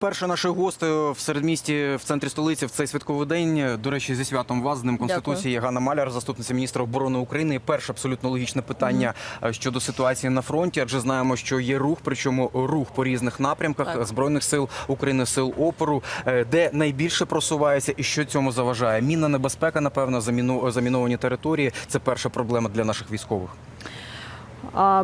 Перше нашою гостею в середмісті в центрі столиці в цей святковий день. До речі, зі святом вас з Днем конституції Ганна Маляр, заступниця міністра оборони України. І Перше абсолютно логічне питання е, щодо ситуації на фронті. Адже знаємо, що є рух, причому рух по різних напрямках Так. збройних сил України, сил опору, е, де найбільше просувається і що цьому заважає. Мінна небезпека, напевно, заміну заміновані території. Це перша проблема для наших військових.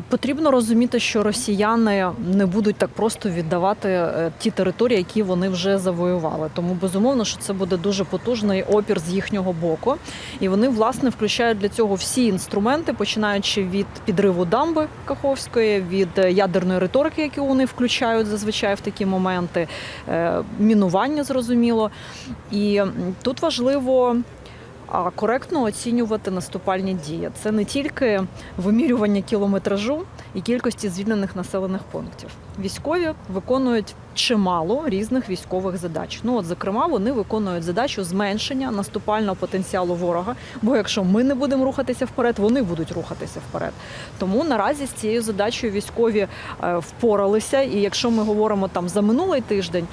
Потрібно розуміти, що росіяни не будуть так просто віддавати е, ті території, які вони вже завоювали. Тому безумовно, що це буде дуже потужний опір з їхнього боку. І вони власне включають для цього всі інструменти, починаючи від підриву дамби Каховської, від е, ядерної риторики, які вони включають зазвичай в такі моменти, е, мінування зрозуміло. І тут важливо. А коректно оцінювати наступальні дії. Це не тільки вимірювання кілометражу і кількості звільнених населених пунктів. Військові виконують чимало різних військових задач. Ну от, зокрема, вони виконують задачу зменшення наступального потенціалу ворога. Бо якщо ми не будемо рухатися вперед, вони будуть рухатися вперед. Тому наразі з цією задачею військові е, впоралися. І якщо ми говоримо там за минулий тиждень,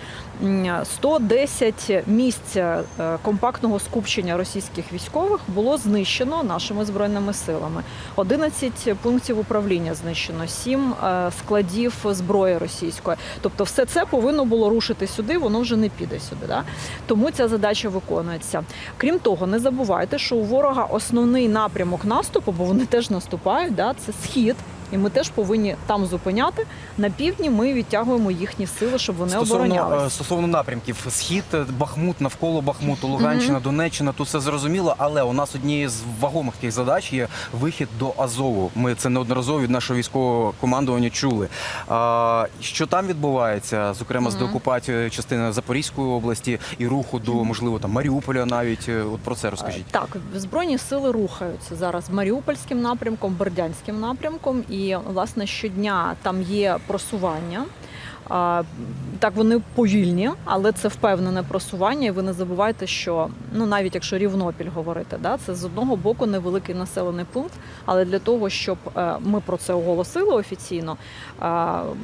м, 110 місць е, компактного скупчення російських військових було знищено нашими збройними силами. 11 пунктів управління знищено, 7 е, складів зброї російської. Тобто, все це повинно було рушити сюди, воно вже не піде сюди. Да? Тому ця задача виконується. Крім того, не забувайте, що у ворога основний напрямок наступу, бо вони теж наступають, да? це схід. І ми теж повинні там зупиняти. На півдні ми відтягуємо їхні сили, щоб вони Стосовно, оборонялися. е, стосовно напрямків, схід, е, Бахмут, навколо Бахмуту, Луганщина, Донеччина, тут все зрозуміло, але у нас однією з вагомих таких задач є вихід до Азову. Ми це неодноразово від нашого військового командування чули. А, що там відбувається, зокрема з деокупацією частини Запорізької області і руху до, можливо, там Маріуполя навіть. Е, От про це розкажіть. Так, збройні сили рухаються зараз Маріупольським напрямком, Бердянським напрямком, і власне щодня там є просування. Так, вони повільні, але це впевнене просування. І ви не забувайте, що ну навіть якщо Рівнопіль говорити, да, це з одного боку невеликий населений пункт. Але для того, щоб е, ми про це оголосили офіційно,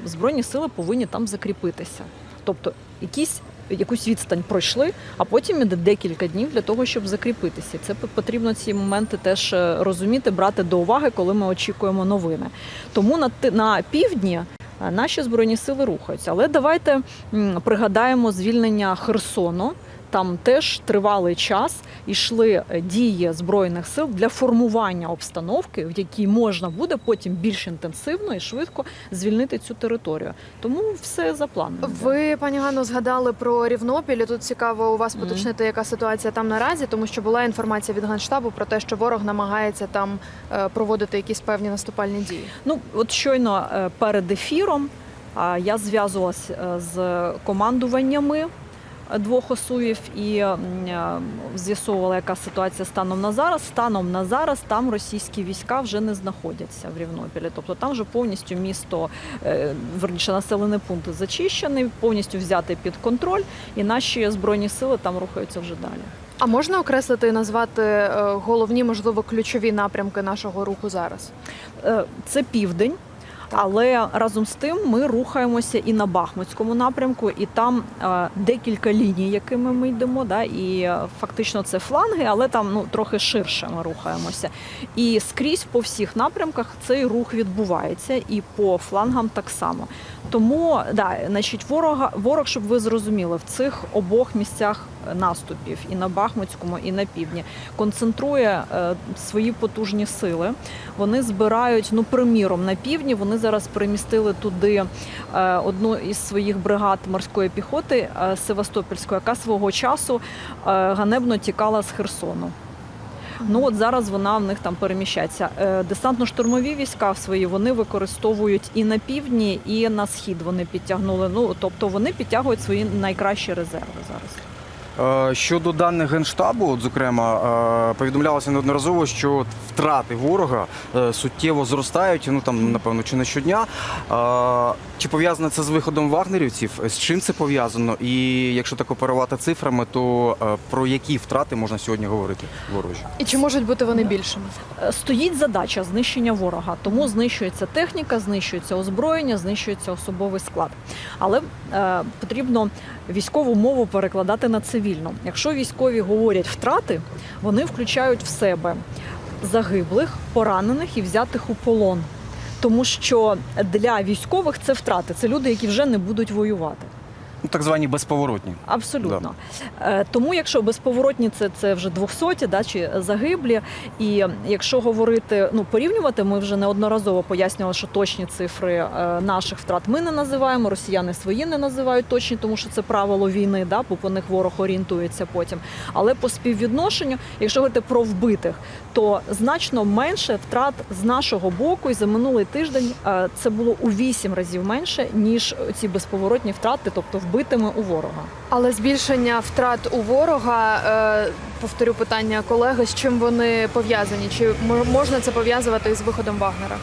збройні сили повинні там закріпитися. Тобто, якісь якусь відстань пройшли, а потім іде декілька днів для того, щоб закріпитися. Це потрібно ці моменти теж е, розуміти, брати до уваги, коли ми очікуємо новини. Тому на на півдні. е, Наші збройні сили рухаються, але давайте пригадаємо звільнення Херсону. Там теж тривалий час йшли е, дії збройних сил для формування обстановки, в якій можна буде потім більш інтенсивно і швидко звільнити цю територію. Тому все за планом. Ви, пані Ганно, згадали про Рівнопіль. І Тут цікаво у вас поточнити, яка ситуація там наразі, тому що була інформація від Генштабу про те, що ворог намагається там е, проводити якісь певні наступальні дії. Ну, от щойно е, перед ефіром я зв'язувалася з командуваннями двох осуїв і е, з'ясовувала, яка ситуація станом на зараз. Станом на зараз там російські війська вже не знаходяться в Рівнопілі. Тобто там вже повністю місто, е, верніше населений пункт зачищений, повністю взятий під контроль, і наші збройні сили там рухаються вже далі. А можна окреслити і назвати е, головні, можливо, ключові напрямки нашого руху зараз? Це південь. Але разом з тим ми рухаємося і на Бахмутському напрямку, і там е, декілька ліній, якими ми йдемо. Да, і е, фактично це фланги, але там ну трохи ширше ми рухаємося. І скрізь по всіх напрямках цей рух відбувається, і по флангам так само. Тому да, значить, ворога ворог, щоб ви зрозуміли, в цих обох місцях наступів і на Бахмутському, і на півдні концентрує е, свої потужні сили. Вони збирають, ну приміром, на півдні вони зараз перемістили туди е, одну із своїх бригад морської піхоти е, Севастопольської, яка свого часу ганебно тікала з Херсону. Ну от зараз вона в них там переміщається. Десантно-штурмові війська свої вони використовують і на півдні, і на схід. Вони підтягнули. Ну тобто вони підтягують свої найкращі резерви зараз. Е, Щодо даних генштабу, от, зокрема, е, повідомлялося неодноразово, що втрати ворога е, суттєво зростають. Ну там напевно чи не щодня. Чи пов'язане це з виходом вагнерівців? З чим це пов'язано? І якщо так оперувати цифрами, то про які втрати можна сьогодні говорити ворожі? І чи можуть бути вони більшими? Стоїть задача знищення ворога, тому знищується техніка, знищується озброєння, знищується особовий склад. Але е, потрібно військову мову перекладати на цивільну. Якщо військові говорять втрати, вони включають в себе загиблих, поранених і взятих у полон. Тому що для військових це втрати, це люди, які вже не будуть воювати. Ну так звані безповоротні. Абсолютно. Е, Тому, якщо безповоротні, це, це вже 200 да, чи загиблі. І якщо говорити, ну порівнювати, ми вже неодноразово пояснювали, що точні цифри е, наших втрат ми не називаємо. Росіяни свої не називають точні, тому що це правило війни, да, бо по них ворог орієнтується потім. Але по співвідношенню, якщо говорити про вбитих, то значно менше втрат з нашого боку, і за минулий тиждень е, це було у 8 разів менше ніж ці безповоротні втрати, тобто вбитими у ворога. Але збільшення втрат у ворога, е, повторю питання колеги, з чим вони пов'язані? Чи можна це пов'язувати із виходом Вагнера?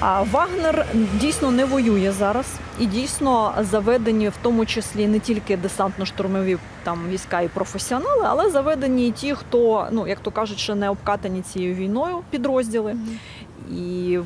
А Вагнер дійсно не воює зараз, і дійсно заведені в тому числі не тільки десантно-штурмові там війська і професіонали, але заведені і ті, хто ну як то кажуть, ще не обкатані цією війною підрозділи. І в-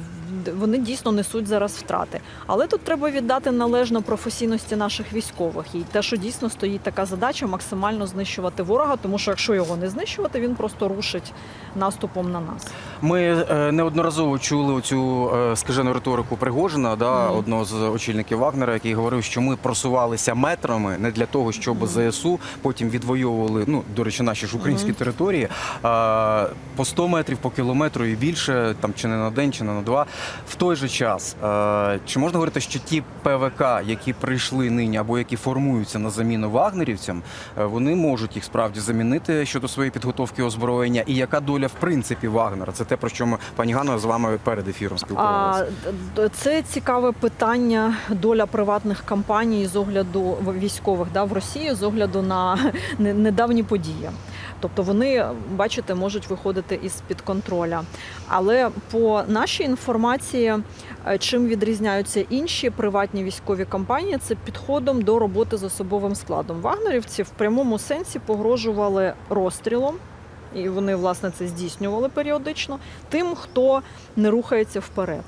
вони дійсно несуть зараз втрати. Але тут треба віддати належно професійності наших військових. І те, що дійсно стоїть така задача максимально знищувати ворога, тому що якщо його не знищувати, він просто рушить наступом на нас. Ми е, неодноразово чули цю скажену риторику Пригожина, да, Мгм. одного з очільників Вагнера, який говорив, що ми просувалися метрами не для того, щоб ЗСУ потім відвоювали, ну до речі, наші ж українські Мгм. території а, по 100 метрів, по кілометру і більше, там чи не на день, чи не на два. В той же час, е, чи можна говорити, що ті ПВК, які прийшли нині або які формуються на заміну вагнерівцям, е, вони можуть їх справді замінити щодо своєї підготовки озброєння, і яка доля в принципі Вагнера? Це те про що ми пані Ганно з вами перед ефіром спілкувалися. це цікаве питання доля приватних компаній з огляду військових да, в Росії з огляду на не- недавні події. Тобто вони, бачите, можуть виходити із під контроля. Але по нашій інформації, е, чим відрізняються інші приватні військові компанії, це підходом до роботи з особовим складом. Вагнерівці в прямому сенсі погрожували розстрілом. І вони власне це здійснювали періодично тим, хто не рухається вперед.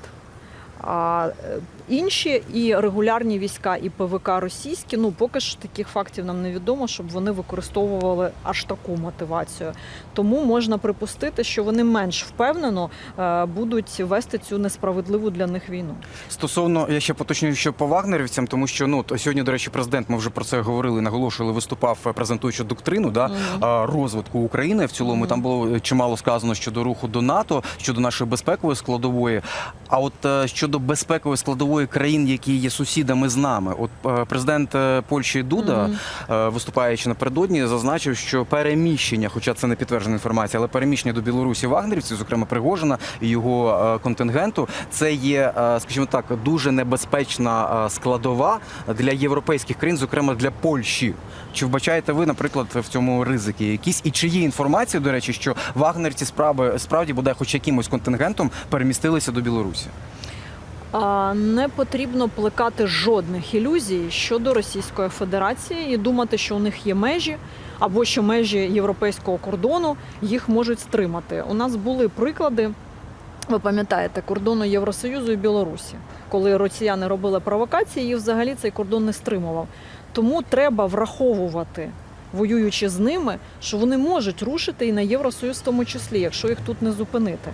А е, інші і регулярні війська, і ПВК російські, ну поки що таких фактів нам невідомо, щоб вони використовували аж таку мотивацію. Тому можна припустити, що вони менш впевнено е, будуть вести цю несправедливу для них війну. Стосовно я ще поточнюю, що по вагнерівцям, тому що ну то сьогодні, до речі, президент, ми вже про це говорили, наголошували, виступав е, презентуючи доктрину да а, розвитку України. В цілому Мгм. там було чимало сказано щодо руху до НАТО, щодо нашої безпекової складової. А от е, щодо безпекової складової країн, які є сусідами з нами, от е, президент е, Польщі Дуда, е, виступаючи напередодні, зазначив, що переміщення, хоча це не підтверджена інформація, але переміщення до Білорусі вагнерівців, зокрема Пригожина і його контингенту, це є, скажімо так, дуже небезпечна складова для європейських країн, зокрема для Польщі. Чи вбачаєте ви, наприклад, в цьому ризики якісь? І чи є інформація, до речі, що вагнерці справи справді бодай хоч якимось контингентом перемістилися до Білорусі? Не потрібно плекати жодних ілюзій щодо Російської Федерації і думати, що у них є межі або що межі європейського кордону їх можуть стримати. У нас були приклади. Ви пам'ятаєте кордону Євросоюзу і Білорусі, коли росіяни робили провокації, і взагалі цей кордон не стримував. Тому треба враховувати, воюючи з ними, що вони можуть рушити і на Євросоюз в тому числі, якщо їх тут не зупинити.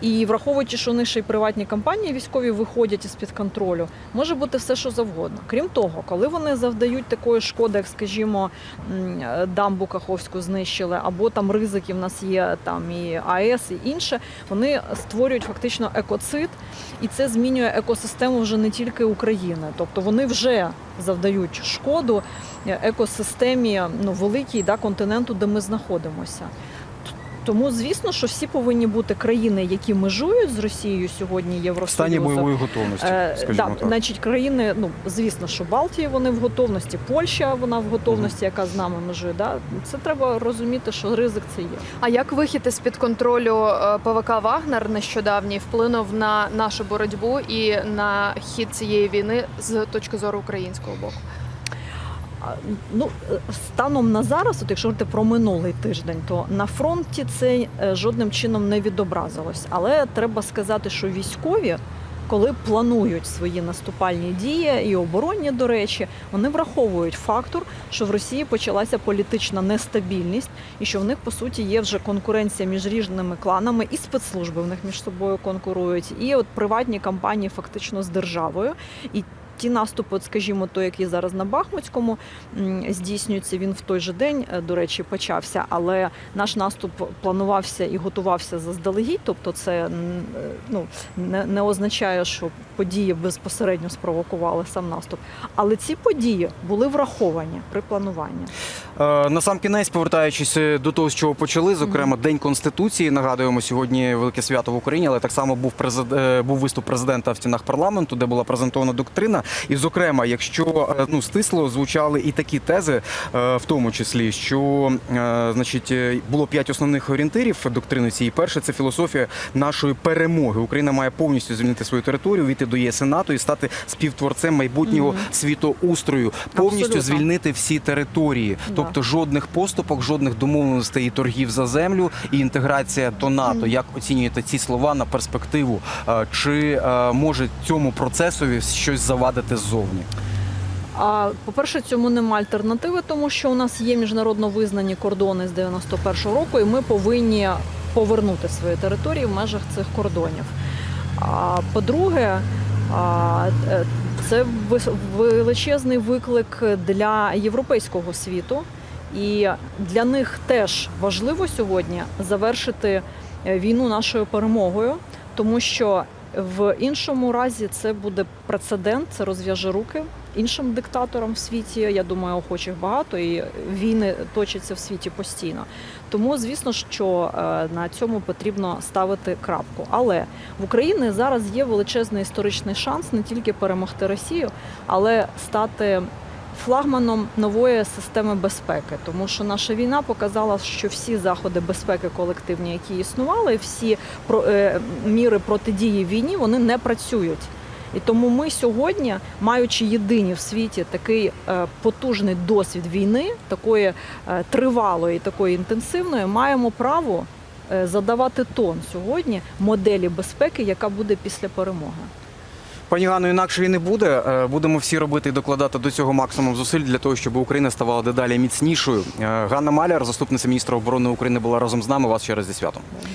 І враховуючи, що вони ще й приватні компанії військові виходять із під контролю, може бути все, що завгодно. Крім того, коли вони завдають такої шкоди, як скажімо, дамбу Каховську знищили, або там ризики в нас є там і АЕС, і інше, вони створюють фактично екоцид, і це змінює екосистему вже не тільки України. Тобто вони вже завдають шкоду е, екосистемі ну великій да, континенту, де ми знаходимося. Тому звісно, що всі повинні бути країни, які межують з Росією сьогодні В стані бойової готовності, Е, скажімо да, так. значить, країни, ну звісно, що Балтії вони в готовності, Польща вона в готовності, яка з нами межує. Да? Це треба розуміти, що ризик це є. А як вихід із під контролю е, ПВК Вагнер нещодавній вплинув на нашу боротьбу і на хід цієї війни з точки зору українського боку? Ну, е, станом на зараз, от якщо говорити про минулий тиждень, то на фронті це е, жодним чином не відобразилось. Але треба сказати, що військові, коли планують свої наступальні дії і оборонні, до речі, вони враховують фактор, що в Росії почалася політична нестабільність, і що в них по суті є вже конкуренція між різними кланами, і спецслужби в них між собою конкурують, і от приватні компанії фактично з державою. І ті наступи, от, скажімо, той, який зараз на Бахмутському здійснюється, він в той же день, е, до речі, почався. Але наш наступ планувався і готувався заздалегідь. Тобто, це е, ну не, не означає, що події безпосередньо спровокували сам наступ. Але ці події були враховані при плануванні. Е, На сам кінець, повертаючись е, до того, з чого почали, зокрема, День Конституції. Нагадуємо, сьогодні велике свято в Україні, але так само був презид... е, був виступ президента в стінах парламенту, де була презентована доктрина. І, зокрема, якщо е, ну стисло звучали і такі тези, в тому числі, що значить було п'ять основних орієнтирів доктрини цієї. Перше це філософія нашої перемоги. Україна має повністю звільнити свою територію, війти до ЄС НАТО і стати співтворцем майбутнього світоустрою, повністю Абсолютно. звільнити всі території. Да. Тобто жодних поступок, жодних домовленостей і торгів за землю і інтеграція до НАТО. Як оцінюєте ці слова на перспективу? Е, Чи е, може цьому процесові щось завадити ззовні? А по-перше, цьому нема альтернативи, тому що у нас є міжнародно визнані кордони з 91-го року, і ми повинні повернути свої території в межах цих кордонів. А по-друге, е, це величезний виклик для європейського світу, і для них теж важливо сьогодні завершити е, війну нашою перемогою, тому що в іншому разі це буде прецедент, це розв'яже руки іншим диктаторам в світі. Я думаю, охочих багато, і війни точаться в світі постійно. Тому, звісно, що е, на цьому потрібно ставити крапку. Але в Україні зараз є величезний історичний шанс не тільки перемогти Росію, але стати флагманом нової системи безпеки, тому що наша війна показала, що всі заходи безпеки колективні, які існували, всі е, міри протидії війні, вони не працюють. І тому ми сьогодні, маючи єдині в світі такий е, потужний досвід війни, такої е, тривалої, такої інтенсивної, маємо право е, задавати тон сьогодні моделі безпеки, яка буде після перемоги. Пані Ганно, інакше і не буде. Будемо всі робити і докладати до цього максимум зусиль для того, щоб Україна ставала дедалі міцнішою. Ганна Маляр, заступниця міністра оборони України, була разом з нами. Вас ще раз зі святом. Дякую.